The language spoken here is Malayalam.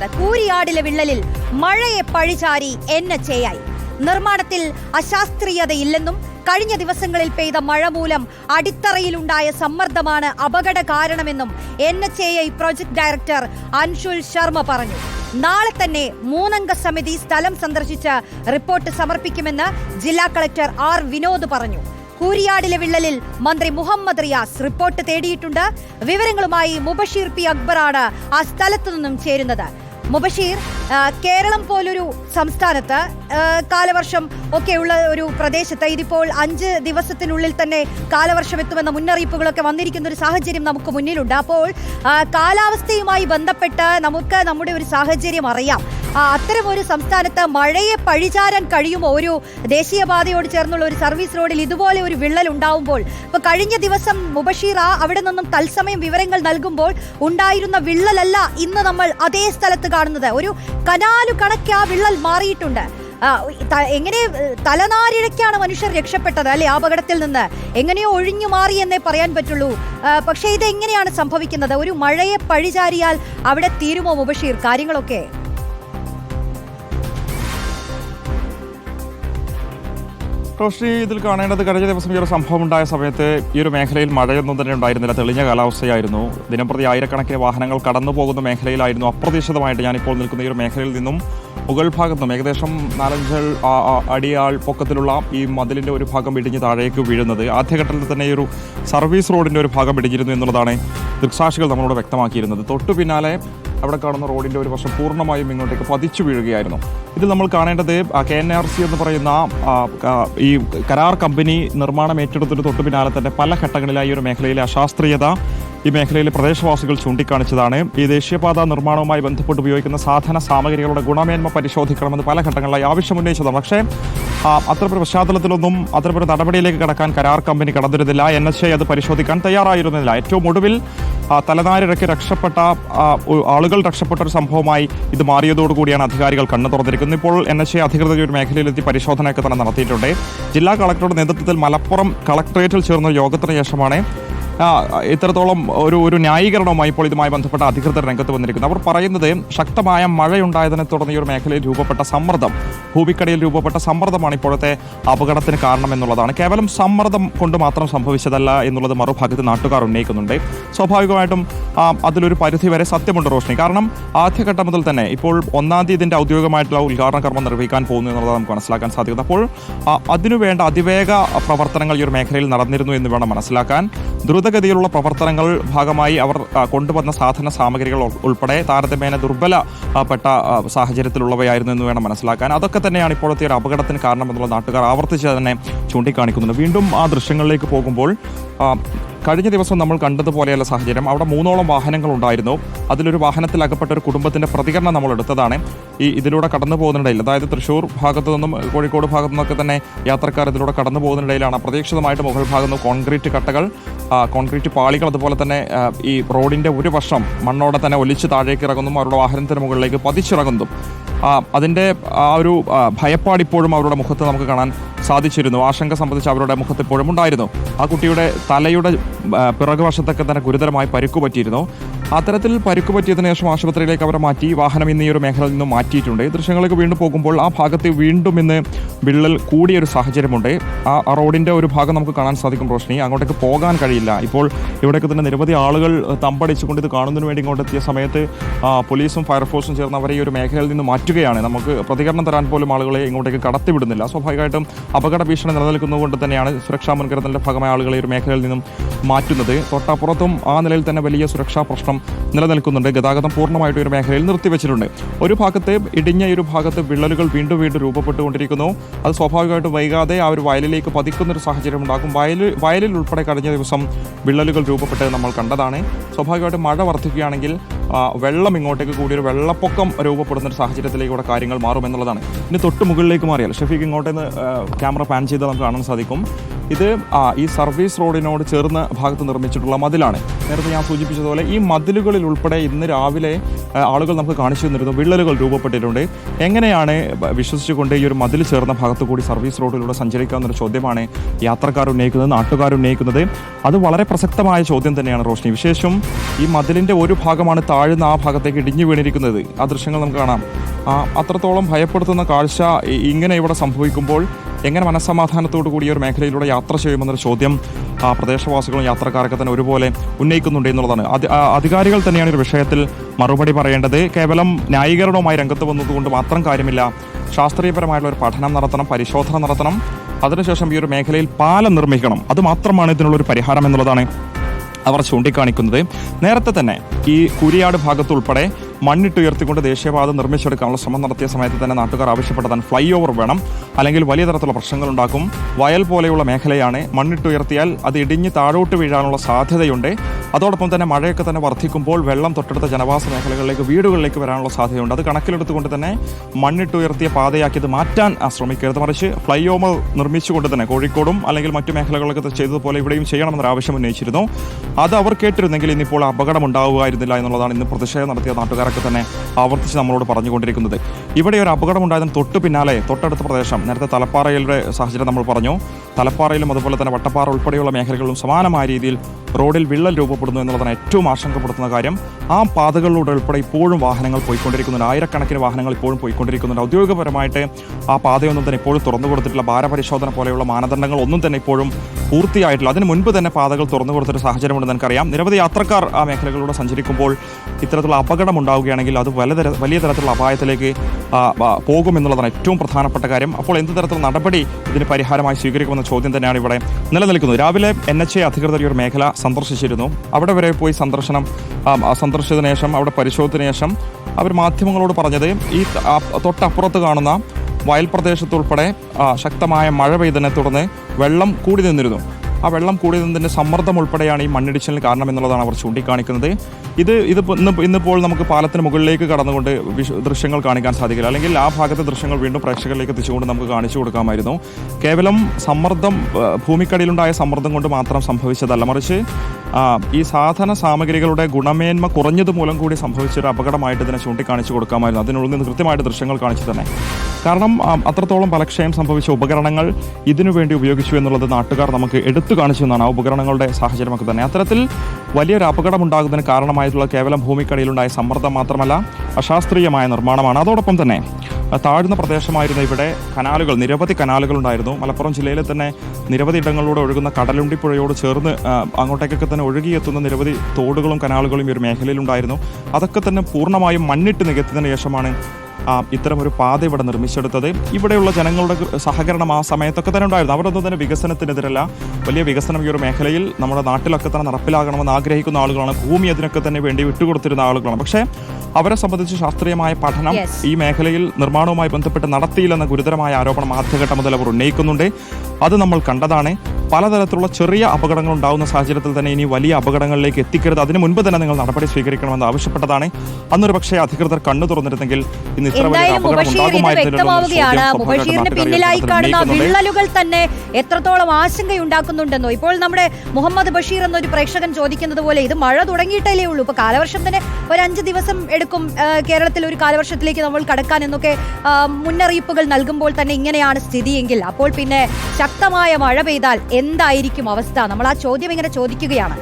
ചെയ്യുന്നത് കൂരിയാടിലെ വിള്ളലിൽ മഴയെ പഴിചാരി എൻ എച്ച് എ നിർമ്മാണത്തിൽ അശാസ്ത്രീയതയില്ലെന്നും കഴിഞ്ഞ ദിവസങ്ങളിൽ പെയ്ത മഴ മൂലം അടിത്തറയിലുണ്ടായ സമ്മർദ്ദമാണ് അപകട കാരണമെന്നും N H A I project director Anshul Sharma പറഞ്ഞു. നാളെ തന്നെ മൂന്നംഗ സമിതി സ്ഥലം സന്ദർശിച്ച് റിപ്പോർട്ട് സമർപ്പിക്കുമെന്ന് ജില്ലാ കളക്ടർ ആർ വിനോദ് പറഞ്ഞു. കൂരിയാടിലെ വിള്ളലിൽ മന്ത്രി മുഹമ്മദ് റിയാസ് റിപ്പോർട്ട് തേടിയിട്ടുണ്ട്. വിവരങ്ങളുമായി മുബഷീർ പി അക്ബറാണ് ആ സ്ഥലത്തു നിന്നും ചേരുന്നത്. മുബഷീർ കേരളം പോലൊരു സംസ്ഥാനത്ത് കാലവർഷം ഒക്കെയുള്ള ഒരു പ്രദേശത്ത് ഇതിപ്പോൾ അഞ്ച് ദിവസത്തിനുള്ളിൽ തന്നെ കാലവർഷം എത്തുമെന്ന മുന്നറിയിപ്പുകളൊക്കെ വന്നിരിക്കുന്ന ഒരു സാഹചര്യം നമുക്ക് മുന്നിലുണ്ട്. അപ്പോൾ കാലാവസ്ഥയുമായി ബന്ധപ്പെട്ട് നമുക്ക് നമ്മുടെ ഒരു സാഹചര്യം അറിയാം. അത്തരം ഒരു സംസ്ഥാനത്ത് മഴയെ പഴിചാരാൻ കഴിയുമോ? ഒരു ദേശീയപാതയോട് ചേർന്നുള്ള ഒരു സർവീസ് റോഡിൽ ഇതുപോലെ ഒരു വിള്ളൽ ഉണ്ടാവുമ്പോൾ ഇപ്പൊ കഴിഞ്ഞ ദിവസം മുബഷീർ ആ അവിടെ നിന്നും തത്സമയം വിവരങ്ങൾ നൽകുമ്പോൾ ഉണ്ടായിരുന്ന വിള്ളലല്ല ഇന്ന് നമ്മൾ അതേ സ്ഥലത്ത് കാണുന്നത്. ഒരു കനാലു കണക്കെ ആ വിള്ളൽ മാറിയിട്ടുണ്ട്. എങ്ങനെ തലനാരിഴയ്ക്കാണ് മനുഷ്യർ രക്ഷപ്പെട്ടത് അല്ലെ? അപകടത്തിൽ നിന്ന് എങ്ങനെയോ ഒഴിഞ്ഞു മാറി എന്നേ പറയാൻ പറ്റുള്ളൂ. പക്ഷേ ഇത് എങ്ങനെയാണ് സംഭവിക്കുന്നത്? ഒരു മഴയെ പഴിചാരിയാൽ അവിടെ തീരുമോ മുബഷീർ? കാര്യങ്ങളൊക്കെ റോഷ്നി ഇതിൽ കാണേണ്ടത് കഴിഞ്ഞ ദിവസം ഈ ഒരു സംഭവം ഉണ്ടായ സമയത്ത് ഈ ഒരു മേഖലയിൽ മഴയൊന്നും തന്നെ ഉണ്ടായിരുന്നില്ല. തെളിഞ്ഞ കാലാവസ്ഥയായിരുന്നു. ദിനംപ്രതി ആയിരക്കണക്കിന് വാഹനങ്ങൾ കടന്നു പോകുന്ന മേഖലയിലായിരുന്നു. അപ്രതീക്ഷിതമായിട്ട് ഞാനിപ്പോൾ നിൽക്കുന്ന ഈ ഒരു മേഖലയിൽ നിന്നും മുകൾ ഭാഗത്തും നിന്നും ഏകദേശം നാലഞ്ച് അടിയാൾ പൊക്കത്തിലുള്ള ഈ മതിലിന്റെ ഒരു ഭാഗം ഇടിഞ്ഞ് താഴേക്ക് വീഴുന്നത് ആദ്യഘട്ടത്തിൽ തന്നെ ഈ ഒരു സർവീസ് റോഡിന്റെ ഒരു ഭാഗം ഇടിഞ്ഞിരുന്നു എന്നുള്ളതാണ് ദൃക്സാക്ഷികൾ നമ്മളോട് വ്യക്തമാക്കിയിരുന്നത്. തൊട്ടു പിന്നാലെ അവിടെ കാണുന്ന റോഡിന്റെ ഒരു വശം പൂർണമായും ഇങ്ങോട്ടേക്ക് പതിച്ചു വീഴുകയായിരുന്നു. ഇതിൽ നമ്മൾ കാണേണ്ടത് കെ എൻ ആർ സി എന്ന് പറയുന്ന ഈ കരാർ കമ്പനി നിർമ്മാണം ഏറ്റെടുത്തിട്ട് തൊട്ടു പിന്നാലെ തന്നെ പല ഘട്ടങ്ങളിലായി ഒരു മേഖലയിലെ അശാസ്ത്രീയത ഈ മേഖലയിലെ പ്രദേശവാസികൾ ചൂണ്ടിക്കാണിച്ചതാണ്. ഈ ദേശീയപാത നിർമ്മാണവുമായി ബന്ധപ്പെട്ട് ഉപയോഗിക്കുന്ന സാധന സാമഗ്രികളുടെ ഗുണമേന്മ പരിശോധിക്കണമെന്ന് പല ഘട്ടങ്ങളിലായി ആവശ്യമുന്നയിച്ചതാണ്. പക്ഷേ അത്തരമൊരു പശ്ചാത്തലത്തിലൊന്നും അത്തരമൊരു നടപടിയിലേക്ക് കടക്കാൻ കരാർ കമ്പനി കടന്നിരുന്നില്ല. എൻ എച്ച് ഐ അത് പരിശോധിക്കാൻ തയ്യാറായിരുന്നില്ല. ഏറ്റവും ഒടുവിൽ തലനാരിഴയ്ക്ക് രക്ഷപ്പെട്ട ആളുകൾ രക്ഷപ്പെട്ട ഒരു സംഭവമായി ഇത് മാറിയതോടുകൂടിയാണ് അധികാരികൾ കണ്ണു തുറന്നിരിക്കുന്നത്. ഇപ്പോൾ എൻ എച്ച് എ അധികൃതർ ഒരു മേഖലയിലെത്തി പരിശോധനയൊക്കെ തന്നെ നടത്തിയിട്ടുണ്ട്. ജില്ലാ കളക്ടറുടെ നേതൃത്വത്തിൽ മലപ്പുറം കളക്ടറേറ്റിൽ ചേർന്ന യോഗത്തിന് ശേഷമാണ് ഇത്രത്തോളം ഒരു ഒരു ന്യായീകരണവുമായി ഇപ്പോൾ ഇതുമായി ബന്ധപ്പെട്ട അധികൃതർ രംഗത്ത് വന്നിരിക്കുന്നു. അവർ പറയുന്നത് ശക്തമായ മഴയുണ്ടായതിനെ തുടർന്ന് ഈ ഒരു മേഖലയിൽ രൂപപ്പെട്ട സമ്മർദ്ദം ഭൂമിക്കടിയിൽ രൂപപ്പെട്ട സമ്മർദ്ദമാണ് ഇപ്പോഴത്തെ അപകടത്തിന് കാരണം എന്നുള്ളതാണ്. കേവലം സമ്മർദ്ദം കൊണ്ട് മാത്രം സംഭവിച്ചതല്ല എന്നുള്ളത് മറുഭാഗത്ത് നാട്ടുകാർ ഉന്നയിക്കുന്നുണ്ട്. സ്വാഭാവികമായിട്ടും അതിലൊരു പരിധി വരെ സത്യമുണ്ട് റോഷ്നി. കാരണം ആദ്യഘട്ടം മുതൽ തന്നെ ഇപ്പോൾ ഒന്നാം തീയതി ഇതിന്റെ ഔദ്യോഗികമായിട്ടുള്ള ഉദ്ഘാടന കർമ്മം നിർവഹിക്കാൻ പോകുന്നു എന്നുള്ളത് നമുക്ക് മനസ്സിലാക്കാൻ സാധിക്കുന്നത് അപ്പോൾ അതിനുവേണ്ട അതിവേഗ പ്രവർത്തനങ്ങൾ ഈ ഒരു മേഖലയിൽ നടന്നിരുന്നു എന്ന് വേണം മനസ്സിലാക്കാൻ. ദ്രുതഗതിയിലുള്ള പ്രവർത്തനങ്ങൾ ഭാഗമായി അവർ കൊണ്ടുവന്ന സാധന സാമഗ്രികൾ ഉൾ- ഉൾപ്പെടെ താരതമ്യേന ദുർബലപ്പെട്ട സാഹചര്യത്തിലുള്ളവയായിരുന്നു എന്ന് വേണം മനസ്സിലാക്കാൻ. അതൊക്കെ തന്നെയാണ് ഇപ്പോഴത്തെ ഒരു അപകടത്തിന് കാരണമെന്നുള്ള നാട്ടുകാർ ആവർത്തിച്ച് തന്നെ ചൂണ്ടിക്കാണിക്കുന്നുണ്ട്. വീണ്ടും ആ ദൃശ്യങ്ങളിലേക്ക് പോകുമ്പോൾ കഴിഞ്ഞ ദിവസം നമ്മൾ കണ്ടതുപോലെയുള്ള സാഹചര്യം. അവിടെ മൂന്നോളം വാഹനങ്ങൾ ഉണ്ടായിരുന്നു. അതിലൊരു വാഹനത്തിൽ അകപ്പെട്ട ഒരു കുടുംബത്തിന്റെ പ്രതികരണം നമ്മൾ എടുത്തതാണ്. ഈ ഇതിലൂടെ കടന്നു പോകുന്നിടയിൽ അതായത് തൃശ്ശൂർ ഭാഗത്തു നിന്നും കോഴിക്കോട് ഭാഗത്തു നിന്നൊക്കെ തന്നെ യാത്രക്കാർ ഇതിലൂടെ കടന്നു പോകുന്നിടയിലാണ് അപ്രതീക്ഷിതമായിട്ട് മുകൾ ഭാഗത്ത് കോൺക്രീറ്റ് കട്ടകൾ കോൺക്രീറ്റ് പാളികൾ അതുപോലെ തന്നെ ഈ റോഡിന്റെ ഒരു വശം മണ്ണോടെ തന്നെ ഒലിച്ച് താഴേക്ക് ഇറങ്ങുന്നു അവരുടെ വാഹനത്തിന് മുകളിലേക്ക് പതിച്ചിറങ്ങുന്നു അതിന്റെ ആ ഒരു ഭയപ്പാടിപ്പോഴും അവരുടെ മുഖത്ത് നമുക്ക് കാണാൻ സാധിച്ചിരുന്നു. ആശങ്ക സംബന്ധിച്ച് അവരുടെ മുഖത്ത് ഇപ്പോഴും ഉണ്ടായിരുന്നു ആ കുട്ടിയുടെ തലയുടെ പിറകുവശത്തൊക്കെ തന്നെ ഗുരുതരമായി പരിക്കു പറ്റിയിരുന്നു. അത്തരത്തിൽ പരിക്കു പറ്റിയതിനു ശേഷം ആശുപത്രിയിലേക്ക് അവരെ മാറ്റി. വാഹനം ഇന്ന് ഈ ഒരു മേഖലയിൽ നിന്ന് മാറ്റിയിട്ടുണ്ട്. ഈ ദൃശ്യങ്ങളിലേക്ക് വീണ്ടും പോകുമ്പോൾ ആ ഭാഗത്ത് വീണ്ടും ഇന്ന് വിള്ളൽ കൂടിയ ഒരു സാഹചര്യമുണ്ട്. ആ റോഡിന്റെ ഒരു ഭാഗം നമുക്ക് കാണാൻ സാധിക്കും റോഷ്നി. അങ്ങോട്ടേക്ക് പോകാൻ കഴിയില്ല. ഇപ്പോൾ ഇവിടേക്ക് തന്നെ നിരവധി ആളുകൾ തമ്പടിച്ചുകൊണ്ട് ഇത് കാണുന്നതിന് വേണ്ടി ഇങ്ങോട്ട് എത്തിയ സമയത്ത് പോലീസും ഫയർഫോഴ്സും ചേർന്ന് അവരെ ഈ ഒരു മേഖലയിൽ നിന്ന് മാറ്റുകയാണ്. നമുക്ക് പ്രതികരണം തരാൻ പോലും ആളുകളെ ഇങ്ങോട്ടേക്ക് കടത്തിവിടുന്നില്ല. സ്വാഭാവികമായിട്ടും അപകട ഭീഷണി നിലനിൽക്കുന്നതുകൊണ്ട് തന്നെയാണ് സുരക്ഷാ മുൻകരുതലിന്റെ ഭാഗമായ ആളുകളെ ഈ ഒരു മേഖലയിൽ നിന്നും മാറ്റുന്നത്. തൊട്ടപ്പുറത്തും ആ നിലയിൽ തന്നെ വലിയ സുരക്ഷാ പ്രശ്നം നിലനിൽക്കുന്നുണ്ട്. ഗതാഗതം പൂർണമായിട്ടും ഒരു മേഖലയിൽ നിർത്തിവെച്ചിട്ടുണ്ട്. ഒരു ഭാഗത്തെ ഇടിഞ്ഞ ഒരു ഭാഗത്ത് വിള്ളലുകൾ വീണ്ടും വീണ്ടും രൂപപ്പെട്ടുകൊണ്ടിരിക്കുന്നു. അത് സ്വാഭാവികമായിട്ടും വൈകാതെ ആ ഒരു വയലിലേക്ക് പതിക്കുന്ന ഒരു സാഹചര്യം ഉണ്ടാകും. വയലിൽ വയലിൽ ഉൾപ്പെടെ കഴിഞ്ഞ ദിവസം വിള്ളലുകൾ രൂപപ്പെട്ടത് നമ്മൾ കണ്ടതാണ്. സ്വാഭാവികമായിട്ടും മഴ വർദ്ധിക്കുകയാണെങ്കിൽ വെള്ളം ഇങ്ങോട്ടേക്ക് കൂടി ഒരു വെള്ളപ്പൊക്കം രൂപപ്പെടുന്ന ഒരു സാഹചര്യത്തിലേക്ക് സാഹചര്യത്തിലേക്കൂടെ കാര്യങ്ങൾ മാറും എന്നുള്ളതാണ് ഇനി തൊട്ട് മുകളിലേക്ക് മാറിയാൽ ഷഫീഖ് ഇങ്ങോട്ടേന്ന് ക്യാമറ പാൻ ചെയ്താൽ നമുക്ക് കാണാൻ സാധിക്കും. ഇത് ഈ സർവീസ് റോഡിനോട് ചേർന്ന ഭാഗത്ത് നിർമ്മിച്ചിട്ടുള്ള മതിലാണ്. നേരത്തെ ഞാൻ സൂചിപ്പിച്ചതുപോലെ ഈ മതിലുകളിൽ ഉൾപ്പെടെ ഇന്ന് രാവിലെ ആളുകൾ നമുക്ക് കാണിച്ചു തന്നിരുന്നു വിള്ളലുകൾ രൂപപ്പെട്ടിട്ടുണ്ട്. എങ്ങനെയാണ് വിശ്വസിച്ചുകൊണ്ട് ഈ ഒരു മതിൽ ചേർന്ന ഭാഗത്തു കൂടി സർവീസ് റോഡിലൂടെ സഞ്ചരിക്കാവുന്നൊരു ചോദ്യമാണ് യാത്രക്കാർ ഉന്നയിക്കുന്നത് നാട്ടുകാർ ഉന്നയിക്കുന്നത്. അത് വളരെ പ്രസക്തമായ ചോദ്യം തന്നെയാണ് റോഷ്നി. വിശേഷം ഈ മതിലിന്റെ ഒരു ഭാഗമാണ് താഴ്ന്ന ആ ഭാഗത്തേക്ക് ഇടിഞ്ഞു വീണിരിക്കുന്നത്. ആ ദൃശ്യങ്ങൾ നമുക്ക് കാണാം. അത്രത്തോളം ഭയപ്പെടുത്തുന്ന കാഴ്ച ഇങ്ങനെ ഇവിടെ സംഭവിക്കുമ്പോൾ എങ്ങനെ മനസ്സമാധാനത്തോടു കൂടി ഒരു മേഖലയിലൂടെ യാത്ര ചെയ്യുമെന്നൊരു ചോദ്യം പ്രദേശവാസികളും യാത്രക്കാരൊക്കെ തന്നെ ഒരുപോലെ ഉന്നയിക്കുന്നുണ്ട് എന്നുള്ളതാണ്. അധി- അധികാരികൾ തന്നെയാണ് ഒരു വിഷയത്തിൽ മറുപടി പറയേണ്ടത്. കേവലം ന്യായീകരണവുമായി രംഗത്ത് വന്നതുകൊണ്ട് മാത്രം കാര്യമില്ല. ശാസ്ത്രീയപരമായിട്ടുള്ള ഒരു പഠനം നടത്തണം പരിശോധന നടത്തണം. അതിനുശേഷം ഈ ഒരു മേഖലയിൽ പാലം നിർമ്മിക്കണം. അത് മാത്രമാണ് ഇതിനുള്ളൊരു പരിഹാരം എന്നുള്ളതാണ് അവർ ചൂണ്ടിക്കാണിക്കുന്നത്. നേരത്തെ തന്നെ ഈ കുരിയാട് ഭാഗത്തുൾപ്പെടെ മണ്ണിട്ടുയർത്തിക്കൊണ്ട് ദേശീയപാത നിർമ്മിച്ചെടുക്കാനുള്ള ശ്രമം നടത്തിയ സമയത്ത് തന്നെ നാട്ടുകാർ ആവശ്യപ്പെട്ടതാണ് ഫ്ലൈ ഓവർ വേണം. അല്ലെങ്കിൽ വലിയ തരത്തിലുള്ള പ്രശ്നങ്ങൾ ഉണ്ടാക്കും വയൽ പോലെയുള്ള മേഖലയാണ് മണ്ണിട്ടുയർത്തിയാൽ അത് ഇടിഞ്ഞ് താഴോട്ട് വീഴാനുള്ള സാധ്യതയുണ്ട്. അതോടൊപ്പം തന്നെ മഴയൊക്കെ തന്നെ വർദ്ധിക്കുമ്പോൾ വെള്ളം തൊട്ടടുത്ത ജനവാസ മേഖലകളിലേക്ക് വീടുകളിലേക്ക് വരാനുള്ള സാധ്യതയുണ്ട്. അത് കണക്കിലെടുത്തുകൊണ്ട് തന്നെ മണ്ണിട്ടുയർത്തിയ പാതയാക്കിയത് മാറ്റാൻ ആ, ശ്രമിക്കരുത്. മറിച്ച് ഫ്ലൈ ഓവർ നിർമ്മിച്ചുകൊണ്ട് തന്നെ കോഴിക്കോടും അല്ലെങ്കിൽ മറ്റു മേഖലകളിലൊക്കെ ചെയ്തതുപോലെ ഇവിടെയും ചെയ്യണമെന്നൊരു ആവശ്യം ഉന്നയിച്ചിരുന്നു. അത് അവർ കേട്ടിരുന്നെങ്കിൽ ഇന്നിപ്പോൾ അപകടം ഉണ്ടാവുകയായിരുന്നില്ല എന്നുള്ളതാണ് ഇന്ന് പ്രതിഷേധം നടത്തിയ നാട്ടുകാരൊക്കെ തന്നെ ആവർത്തിച്ച് നമ്മളോട് പറഞ്ഞുകൊണ്ടിരിക്കുന്നത്. ഇവിടെ ഒരു അപകടം ഉണ്ടായതും തൊട്ട് പിന്നാലെ തൊട്ടടുത്ത പ്രദേശം നേരത്തെ തലപ്പാറയുടെ സാഹചര്യം നമ്മൾ പറഞ്ഞു. തലപ്പാറയിലും അതുപോലെ തന്നെ വട്ടപ്പാറ ഉൾപ്പെടെയുള്ള മേഖലകളിലും സമാനമായ രീതിയിൽ റോഡിൽ വിള്ളൽ രൂപപ്പെടുന്നു എന്നുള്ളതാണ് ഏറ്റവും ആശങ്കപ്പെടുത്തുന്ന കാര്യം. ആ പാതകളിലൂടെ ഉൾപ്പെടെ ഇപ്പോഴും വാഹനങ്ങൾ പോയിക്കൊണ്ടിരിക്കുന്നുണ്ട്. ആയിരക്കണക്കിന് വാഹനങ്ങൾ ഇപ്പോഴും പോയിക്കൊണ്ടിരിക്കുന്നുണ്ട്. ഔദ്യോഗികപരമായിട്ട് ആ പാതയൊന്നും തന്നെ ഇപ്പോഴും തുറന്നു കൊടുത്തിട്ടില്ല. ഭാരപരിശോധന പോലെയുള്ള മാനദണ്ഡങ്ങൾ ഒന്നും തന്നെ ഇപ്പോഴും പൂർത്തിയായിട്ടില്ല. അതിന് മുൻപ് തന്നെ പാതകൾ തുറന്നു കൊടുത്തൊരു സാഹചര്യമുണ്ടെന്ന് എനിക്കറിയാം. നിരവധി യാത്രക്കാർ ആ മേഖലകളിലൂടെ സഞ്ചരിക്കുമ്പോൾ ഇത്തരത്തിലുള്ള അപകടം ഉണ്ടാവുകയാണെങ്കിൽ അത് വലതര വലിയ തരത്തിലുള്ള അപായത്തിലേക്ക് പോകുമെന്നുള്ളതാണ് ഏറ്റവും പ്രധാനപ്പെട്ട കാര്യം. അപ്പോൾ എന്ത് തരത്തിലുള്ള നടപടി ഇതിന് പരിഹാരമായി സ്വീകരിക്കുമെന്ന ചോദ്യം തന്നെയാണ് ഇവിടെ നിലനിൽക്കുന്നത്. രാവിലെ എൻ എച്ച് എ അധികൃതർ ഈ ഒരു മേഖല സന്ദർശിച്ചിരുന്നു. അവിടെ വരെ പോയി സന്ദർശനം സന്ദർശിച്ചതിന് ശേഷം അവിടെ പരിശോധിച്ചതിന് ശേഷം അവർ മാധ്യമങ്ങളോട് പറഞ്ഞത് ഈ തൊട്ടപ്പുറത്ത് കാണുന്ന വയൽ പ്രദേശത്തുൾപ്പെടെ ശക്തമായ മഴ പെയ്തതിനെ തുടർന്ന് വെള്ളം കൂടി നിന്നിരുന്നു. ആ വെള്ളം കൂടി നിന്നതിന്റെ സമ്മർദ്ദം ഉൾപ്പെടെയാണ് ഈ മണ്ണിടിച്ചിലിന് കാരണം എന്നുള്ളതാണ് അവർ ചൂണ്ടിക്കാണിക്കുന്നത്. ഇത് ഇത് ഇന്ന് ഇന്നിപ്പോൾ നമുക്ക് പാലത്തിന് മുകളിലേക്ക് കടന്നുകൊണ്ട് ദൃശ്യങ്ങൾ കാണിക്കാൻ സാധിക്കില്ല. അല്ലെങ്കിൽ ആ ഭാഗത്തെ ദൃശ്യങ്ങൾ വീണ്ടും പ്രേക്ഷകരിലേക്ക് എത്തിച്ചുകൊണ്ട് നമുക്ക് കാണിച്ചു കൊടുക്കാമായിരുന്നു. കേവലം സമ്മർദ്ദം ഭൂമിക്കടിയിലുണ്ടായ സമ്മർദ്ദം കൊണ്ട് മാത്രം സംഭവിച്ചതല്ല. മറിച്ച് ഈ സാധന സാമഗ്രികളുടെ ഗുണമേന്മ കുറഞ്ഞത് മൂലം കൂടി സംഭവിച്ച ഒരു അപകടമായിട്ട് ഇതിനെ ചൂണ്ടിക്കാണിച്ചു കൊടുക്കാമായിരുന്നു. അതിനുള്ളിൽ നിന്ന് കൃത്യമായിട്ട് ദൃശ്യങ്ങൾ കാണിച്ചു തന്നെ. കാരണം അത്രത്തോളം ബലക്ഷയം സംഭവിച്ച ഉപകരണങ്ങൾ ഇതിനു വേണ്ടി ഉപയോഗിച്ചു എന്നുള്ളത് നാട്ടുകാർ നമുക്ക് എടുത്തു കാണിച്ചു എന്നാണ് ആ ഉപകരണങ്ങളുടെ സാഹചര്യമൊക്കെ തന്നെ. അത്തരത്തിൽ വലിയൊരു അപകടമുണ്ടാകുന്നതിന് കാരണമായിട്ടുള്ള കേവലം ഭൂമിക്കടിയിലുണ്ടായ സമ്മർദ്ദം മാത്രമല്ല അശാസ്ത്രീയമായ നിർമ്മാണമാണ്. അതോടൊപ്പം തന്നെ താഴ്ന്ന പ്രദേശമായിരുന്ന ഇവിടെ കനാലുകൾ നിരവധി കനാലുകൾ ഉണ്ടായിരുന്നു മലപ്പുറം ജില്ലയിലെ തന്നെ നിരവധി ഇടങ്ങളിലൂടെ ഒഴുകുന്ന കടലുണ്ടിപ്പുഴയോട് ചേർന്ന് അങ്ങോട്ടേക്കൊക്കെ തന്നെ ഒഴുകിയെത്തുന്ന നിരവധി തോടുകളും കനാലുകളും ഈ ഒരു മേഖലയിലുണ്ടായിരുന്നു. അതൊക്കെ തന്നെ പൂർണമായും മണ്ണിട്ട് നികത്തിയതിനു ശേഷമാണ് ഇത്തരമൊരു പാത ഇവിടെ നിർമ്മിച്ചെടുത്തത്. ഇവിടെയുള്ള ജനങ്ങളുടെ സഹകരണം ആ സമയത്തൊക്കെ തന്നെ ഉണ്ടായിരുന്നു. അവരൊന്നും തന്നെ വികസനത്തിനെതിരല്ല. വലിയ വികസനം ഈ ഒരു മേഖലയിൽ നമ്മുടെ നാട്ടിലൊക്കെ തന്നെ നടപ്പിലാകണമെന്ന് ആഗ്രഹിക്കുന്ന ആളുകളാണ്. ഭൂമി അതിനൊക്കെ തന്നെ വേണ്ടി വിട്ടുകൊടുത്തിരുന്ന ആളുകളാണ്. പക്ഷേ അവരെ സംബന്ധിച്ച് ശാസ്ത്രീയമായ പഠനം ഈ മേഖലയിൽ നിർമ്മാണവുമായി ബന്ധപ്പെട്ട് നടത്തിയില്ലെന്ന ഗുരുതരമായ ആരോപണം ആദ്യഘട്ടം മുതൽ അവർ ഉന്നയിക്കുന്നുണ്ട്. അത് നമ്മൾ കണ്ടതാണ്. പലതരത്തിലുള്ള ചെറിയ അപകടങ്ങൾ ഉണ്ടാകുന്ന സാഹചര്യത്തിൽ തന്നെ ഇനി വലിയ അപകടങ്ങളിലേക്ക് എത്തിക്കരുത്. അതിന് മുൻപ് തന്നെ നിങ്ങൾ നടപടി സ്വീകരിക്കണമെന്ന് ആവശ്യപ്പെട്ടതാണ്. അന്നൊരു പക്ഷേ അധികൃതർ കണ്ണു തുറന്നിരുന്നെങ്കിൽ ഇന്ന് ഇത്ര വലിയ അപകടം ഉണ്ടാകുമായിരുന്നില്ലല്ലോ തന്നെ എത്രത്തോളം ആശങ്കയുണ്ടാക്കുന്നുണ്ടെന്നോ. ഇപ്പോൾ നമ്മുടെ മുഹമ്മദ് ബഷീർ എന്നൊരു പ്രേക്ഷകൻ ചോദിക്കുന്നത് പോലെ ഇത് മഴ തുടങ്ങിയിട്ടല്ലേ ഉള്ളൂ. ഇപ്പൊ കാലവർഷം തന്നെ ഒരു അഞ്ച് ദിവസം എടുക്കും കേരളത്തിൽ ഒരു കാലവർഷത്തിലേക്ക് നമ്മൾ കടക്കാൻ എന്നൊക്കെ മുന്നറിയിപ്പുകൾ നൽകുമ്പോൾ തന്നെ ഇങ്ങനെയാണ് സ്ഥിതിയെങ്കിൽ. അപ്പോൾ പിന്നെ ശക്തമായ മഴ പെയ്താൽ എന്തായിരിക്കും അവസ്ഥ? നമ്മൾ ആ ചോദ്യം ഇങ്ങനെ ചോദിക്കുകയാണ്.